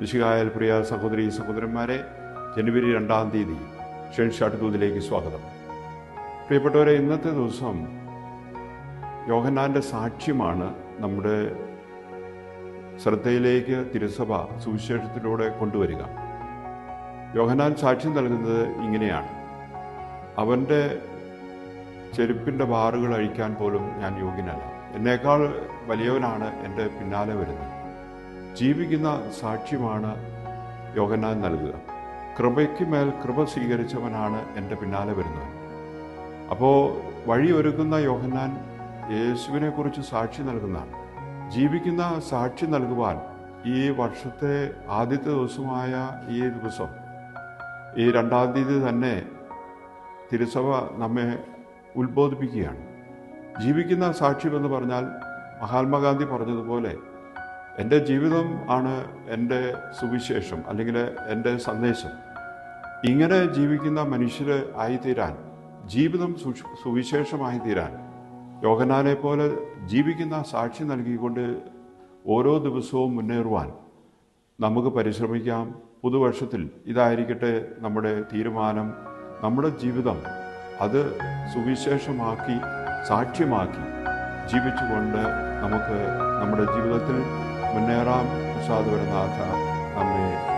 വിശുകായൽ പ്രിയ സഹോദരി സഹോദരന്മാരെ ജനുവരി രണ്ടാം തീയതി ഷെൻഷാട്ട് ദൂതിലേക്ക് സ്വാഗതം. പ്രിയപ്പെട്ടവരെ ഇന്നത്തെ ദിവസം യോഹന്നാന്റെ സാക്ഷ്യമാണ് നമ്മുടെ ശ്രദ്ധയിലേക്ക് തിരുസഭ സുവിശേഷത്തിലൂടെ കൊണ്ടുവരിക. യോഹന്നാൻ സാക്ഷ്യം നൽകുന്നത് ഇങ്ങനെയാണ്. അവന്റെ ചെരുപ്പിന്റെ ബാറുകൾ അഴിക്കാൻ പോലും ഞാൻ യോഗ്യനല്ല. എന്നേക്കാൾ വലിയവനാണ് എന്റെ പിന്നാലെ വരുന്നത്. ജീവിക്കുന്ന സാക്ഷ്യമാണ് യോഹന്നാൻ നൽകുക. കൃപയ്ക്ക് മേൽ കൃപ സ്വീകരിച്ചവനാണ് എന്റെ പിന്നാലെ വരുന്നത് അപ്പോൾ വഴി ഒരുക്കുന്ന യോഹന്നാൻ യേശുവിനെക്കുറിച്ച് സാക്ഷി നൽകുന്നതാണ്. ജീവിക്കുന്ന സാക്ഷി നൽകുവാൻ ഈ വർഷത്തെ ആദ്യത്തെ ദിവസമായ ഈ ദിവസം ഈ രണ്ടാം തീയതി തന്നെ തിരുസഭ നമ്മെ ഉത്ബോധിപ്പിക്കുകയാണ്. ജീവിക്കുന്ന സാക്ഷ്യമെന്ന് പറഞ്ഞാൽ മഹാത്മാഗാന്ധി പറഞ്ഞതുപോലെ എന്റെ ജീവിതം ആണ് എന്റെ സുവിശേഷം അല്ലെങ്കിൽ എന്റെ സന്ദേശം. ഇങ്ങനെ ജീവിക്കുന്ന മനുഷ്യർ ആയിത്തീരാൻ ജീവിതം സുവിശേഷമായി തീരാൻ യോഹനാനെ പോലെ ജീവിക്കുന്ന സാക്ഷി നൽകിക്കൊണ്ട് ഓരോ ദിവസവും മുന്നേറുവാൻ നമുക്ക് പരിശ്രമിക്കാം. പുതുവർഷത്തിൽ ഇതായിരിക്കട്ടെ നമ്മുടെ തീരുമാനം. നമ്മുടെ ജീവിതം അത് സുവിശേഷമാക്കി സാക്ഷ്യമാക്കി ജീവിച്ചുകൊണ്ട് നമുക്ക് നമ്മുടെ ജീവിതത്തിൽ മുന്നേറാം പ്രസാദപരനാഥ നമ്മെ എല്ലാവരെയും